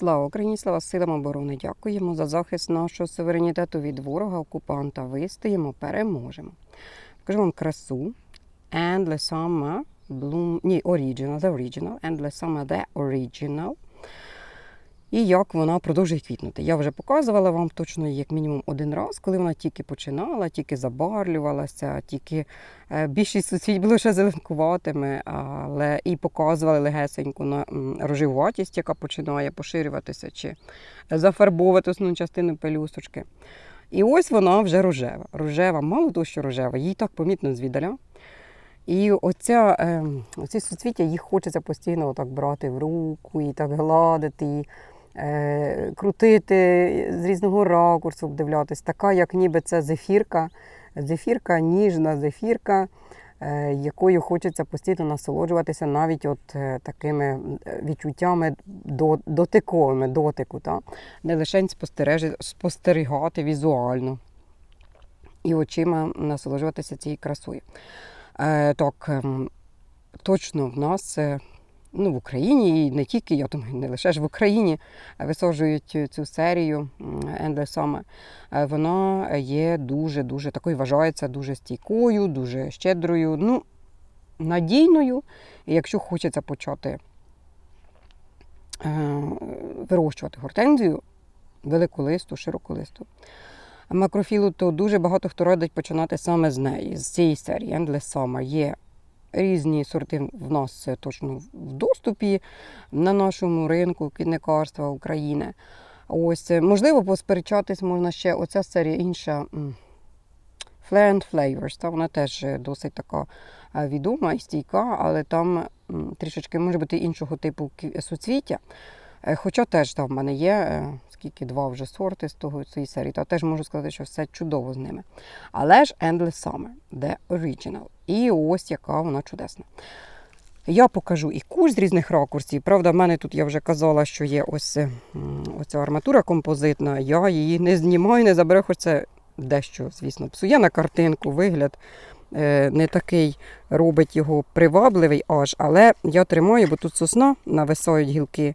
Слава Україні, слава силам оборони! Дякуємо за захист нашого суверенітету від ворога, окупанта. Вистоїмо, переможемо. Покажу вам красу. Endless Summer Bloom... Ні, Original, The Original. Endless Summer The Original. І як вона продовжує квітнути. Я вже показувала вам точно як мінімум один раз, коли вона тільки починала, тільки забарлювалася, тільки е, більшість суцвіть було ще зеленкуватими, але і показували легесеньку на рожеватість, яка починає поширюватися чи зафарбовувати основну частину пелюсточки. І ось вона вже рожева. Рожева, мало того, що рожева, їй так помітно звідаля. І оця, е, оці суцвіття їх хочеться постійно отак брати в руку і так гладити, крутити з різного ракурсу, обдивлятись. Така, як ніби це зефірка, зефірка, ніжна зефірка, е, якою хочеться постійно насолоджуватися навіть от е, такими е, відчуттями дотиковими, дотику. Та? Не лише спостерігати візуально і очима насолоджуватися цією красою. Е, так, ем, точно в нас е, ну, в Україні, і не тільки, я думаю, не лише ж в Україні е, висаджують цю серію м, Endless Summer. Е, Вона є дуже-дуже такою, вважається дуже стійкою, дуже щедрою, ну, надійною. І якщо хочеться почати е, вирощувати гортензію, великолисту, широколисту, макрофілу, то дуже багато хто радить починати саме з неї, з цієї серії Summer. Є різні сорти в нас це точно в доступі на нашому ринку кінекарства України. Ось, е, можливо, посперечатись можна ще оця серія інша. Flair Flavors, та вона теж е, досить така е, відома і стійка, але там трішечки може бути іншого типу суцвіття. Е, Хоча теж там в мене є е, скільки два вже сорти з того цієї серії, та теж можу сказати, що все чудово з ними. Але ж Endless Summer, The Original. І ось яка вона чудесна. Я покажу і курс з різних ракурсів. Правда, в мене тут я вже казала, що є ось е, оця арматура композитна. Я її не знімаю, не заберу, хоч це дещо, звісно, псує на картинку, вигляд не такий робить його привабливий аж, але я тримаю, бо тут сосна нависають гілки.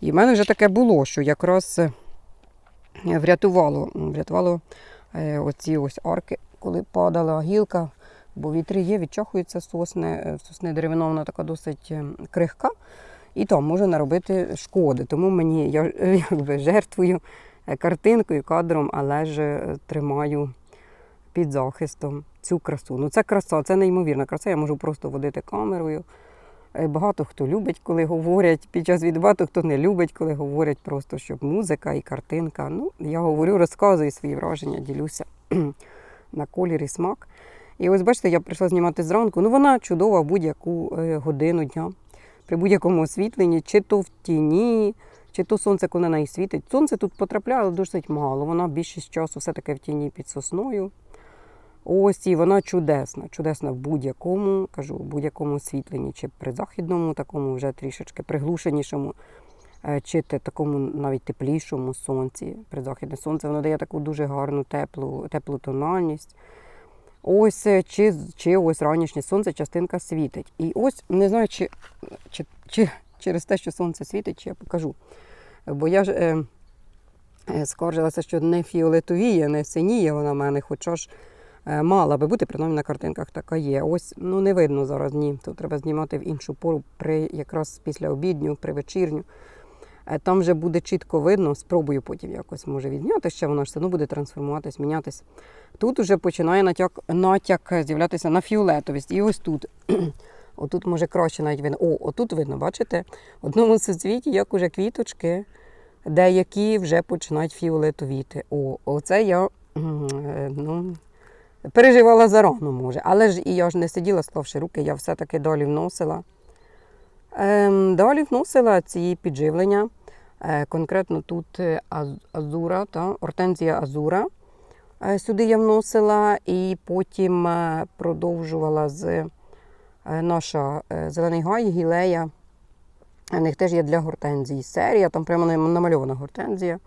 І в мене вже таке було, що якраз е, врятувало, врятувало е, оці ось арки, коли падала гілка, бо вітри є, відчахуються сосни, е, сосни деревина, вона така досить е, крихка, і там може наробити шкоди. Тому мені я якби жертвую картинкою, кадром, але ж тримаю під захистом цю красу. Ну це краса, це неймовірна краса. Я можу просто водити камерою. Е, Багато хто любить, коли говорять під час від багато хто не любить, коли говорять просто, щоб музика і картинка. Ну, я говорю, розказую свої враження, ділюся на колір і смак. І ось бачите, я прийшла знімати зранку. Ну, вона чудова в будь-яку е, годину дня, при будь-якому освітленні, чи то в тіні, чи то сонце, коли на неї світить. Сонце тут потрапляє, але досить мало. Вона більшість часу все-таки в тіні під сосною. Ось і вона чудесна, чудесна в будь-якому, кажу, в будь-якому освітленні, чи при західному, такому вже трішечки приглушенішому, е, чи такому навіть теплішому сонці. Призахідне сонце воно дає таку дуже гарну теплу, теплу тональність. Ось е, чи, чи ось ранішнє сонце частинка світить. І ось не знаю, чи, чи, чи через те, що сонце світить, чи я покажу. Бо я ж е, е, скаржилася, що не фіолетовіє, не синіє вона в мене, хоча ж мала би бути, принаймні на картинках така є. Ось ну не видно зараз ні. Тут треба знімати в іншу пору, при якраз після обідню, при вечірню. Е, Там вже буде чітко видно, спробую потім якось може відняти ще, воно ж все одно буде трансформуватись, мінятись. Тут вже починає натяк, натяк з'являтися на фіолетовість. І ось тут. Отут може краще навіть видно. О, отут видно, бачите? В одному суцвіті, як уже квіточки, деякі вже починають фіолетовіти. О, оце я е, ну, переживала зарано, може. Але ж і я ж не сиділа, склавши руки, я все-таки далі вносила. Ем, далі вносила ці підживлення. Е, конкретно тут е, азура, та, ортензія азура. Е, Сюди я вносила і потім е, продовжувала з е, наша зелений гай, гілея. У них теж є для гортензії серія, там прямо намальована гортензія.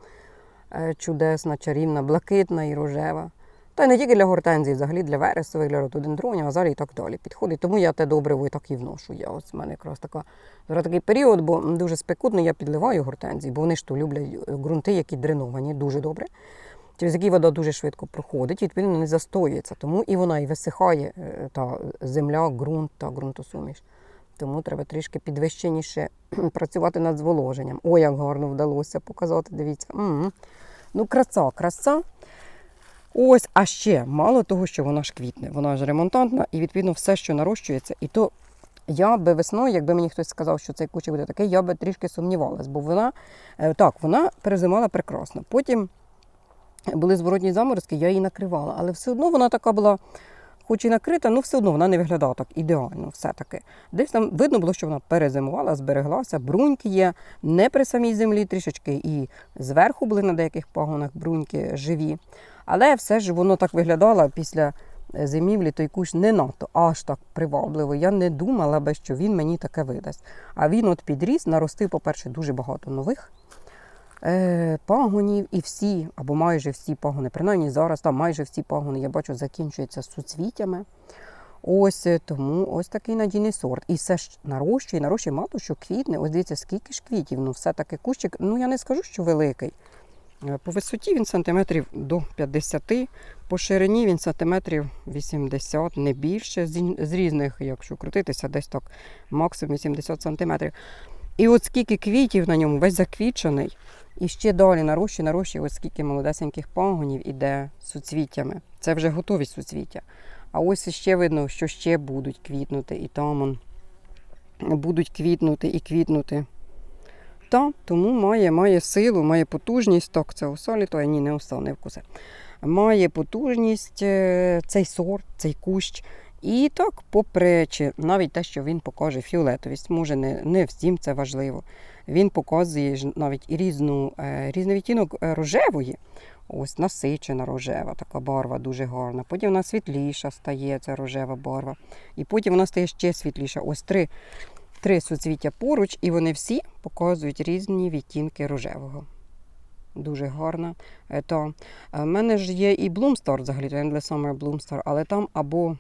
Чудесна, чарівна, блакитна і рожева. Та й не тільки для гортензії, взагалі для вересових, для рододендронів, азалій і так далі. Підходить. Тому я те добриво і так і вношу. Я ось в мене якраз така зараз такий період, бо дуже спекутно я підливаю гортензії, бо вони ж то люблять е, ґрунти, які дреновані дуже добре. Через які вода дуже швидко проходить, відповідно не застоюється. Тому і вона і висихає е, та земля, ґрунт та ґрунтосуміш. Тому треба трішки підвищеніше працювати над зволоженням. О, як гарно вдалося показати. Дивіться. м Ну, краса, краса. Ось, а ще мало того, що вона ж квітне, вона ж ремонтантна, і відповідно все, що нарощується, і то я би весною, якби мені хтось сказав, що цей кущик буде такий, я би трішки сумнівалась, бо вона е, так, вона перезимала прекрасно. Потім були зворотні заморозки, я її накривала, але все одно вона така була. Хоч і накрита, ну все одно вона не виглядала так ідеально, все-таки. Десь там видно було, що вона перезимувала, збереглася. Бруньки є не при самій землі трішечки, і зверху були на деяких пагонах бруньки живі. Але все ж воно так виглядало після е, зимівлі, той кущ не надто аж так привабливо. Я не думала би, що він мені таке видасть. А він от підріс, наростив, по-перше, дуже багато нових е, пагонів, і всі, або майже всі пагони, принаймні зараз там майже всі пагони, я бачу, закінчуються суцвітями. Ось е, тому ось такий надійний сорт. І все ж нарощує, нарощує мало, що квітне. Ось дивіться, скільки ж квітів. Ну, все-таки кущик, ну я не скажу, що великий. Е, По висоті він сантиметрів до 50, по ширині він сантиметрів 80, не більше. З різних, якщо крутитися, десь так максимум 80 сантиметрів. І от скільки квітів на ньому, весь заквічений. І ще далі нарощує, нарощує, ось скільки молодесеньких пагонів іде суцвіттями. Це вже готові суцвіття. А ось ще видно, що ще будуть квітнути, і там он, будуть квітнути і квітнути. Та, тому має, має силу, має потужність. Так, це осолі, то ні, не осол, не вкусе. Має потужність е, цей сорт, цей кущ. І так, попри чи навіть те, що він покаже фіолетовість, може не, не всім це важливо. Він показує навіть і різну, е, різний відтінок е, рожевої. Ось насичена рожева, така барва дуже гарна. Потім вона світліша стає, ця рожева барва. І потім вона стає ще світліша. Ось три, три суцвіття поруч, і вони всі показують різні відтінки рожевого. Дуже гарна. Е, То, в мене ж є і Bloomstar, взагалі, Endless Summer Bloomstar, але там або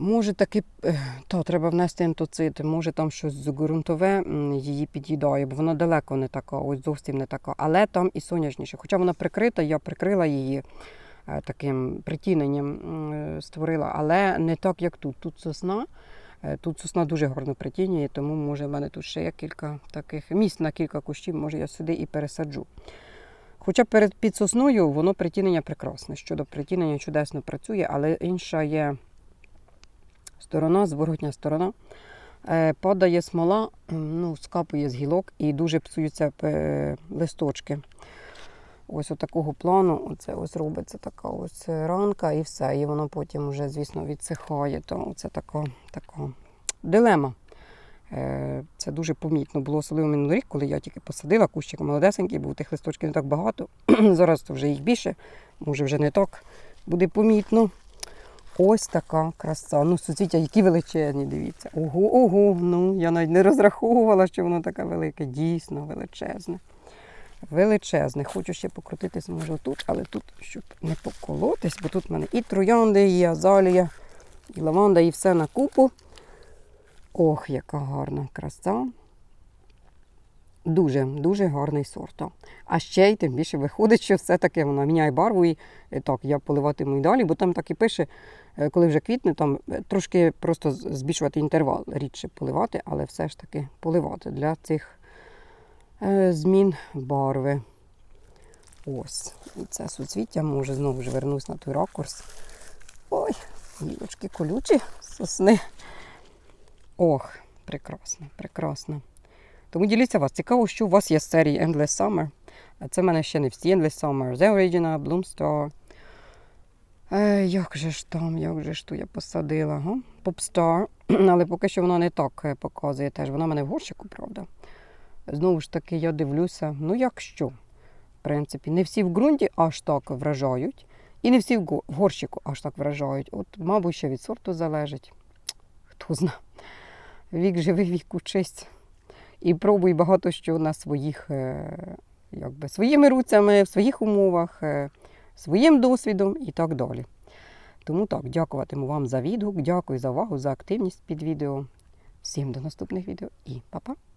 Може таки, е, та, треба внести ентоцити, може там щось ґрунтове її під'їдає, бо вона далеко не така, ось зовсім не така. Але там і сонячніше. Хоча вона прикрита, я прикрила її е, таким притіненням, е, створила, але не так, як тут. Тут сосна. Е, Тут сосна дуже гарно притінює, тому може в мене тут ще є кілька таких місць на кілька кущів, може я сюди і пересаджу. Хоча перед під сосною воно притінення прекрасне. Щодо притінення чудесно працює, але інша є сторона, зворотня сторона. Е, Падає смола, ну, скапує з гілок і дуже псуються е, листочки. Ось такого плану оце ось робиться така ось ранка і все. І воно потім вже, звісно, відсихає. То це така, така дилема. Е, Це дуже помітно було особливо минулий рік, коли я тільки посадила кущик молодесенький, був тих листочків не так багато. Зараз то вже їх більше, може вже не так буде помітно. Ось така краса. Ну, суцвіття, які величезні, дивіться. Ого, ого, ну я навіть не розраховувала, що воно таке велике. Дійсно величезне. Величезне. Хочу ще покрутитись, може, тут, але тут, щоб не поколотись, бо тут в мене і троянди, і азалія, і лаванда, і все на купу. Ох, яка гарна краса. Дуже, дуже гарний сорт. а. Ще й тим більше виходить, що все-таки вона міняє барву і е, так, я поливатиму і далі, бо там так і пише, е, коли вже квітне, там е, трошки просто збільшувати інтервал, рідше поливати, але все ж таки поливати для цих змін барви. Ось. І це суцвіття, може знову ж вернусь на той ракурс. Ой, гілочки колючі, сосни. Ох, прекрасно, прекрасно. Тому діліться вас. Цікаво, що у вас є серії Endless Summer. А Це в мене ще не всі Endless Summer. The Original, Bloomstar. Е, як же ж там, як же ж ту я посадила? Га? Popstar. Але поки що вона не так е, показує теж. Вона в мене в горщику, правда. Знову ж таки, я дивлюся, ну якщо, в принципі, не всі в ґрунті аж так вражають, і не всі в горщику аж так вражають. От, мабуть, ще від сорту залежить. Хто знає. Вік живий, вік учись. І пробуй багато що на своїх, е, якби, своїми руцями, в своїх умовах, е, своїм досвідом і так далі. Тому так, дякуватиму вам за відгук, дякую за увагу, за активність під відео. Всім до наступних відео і па-па!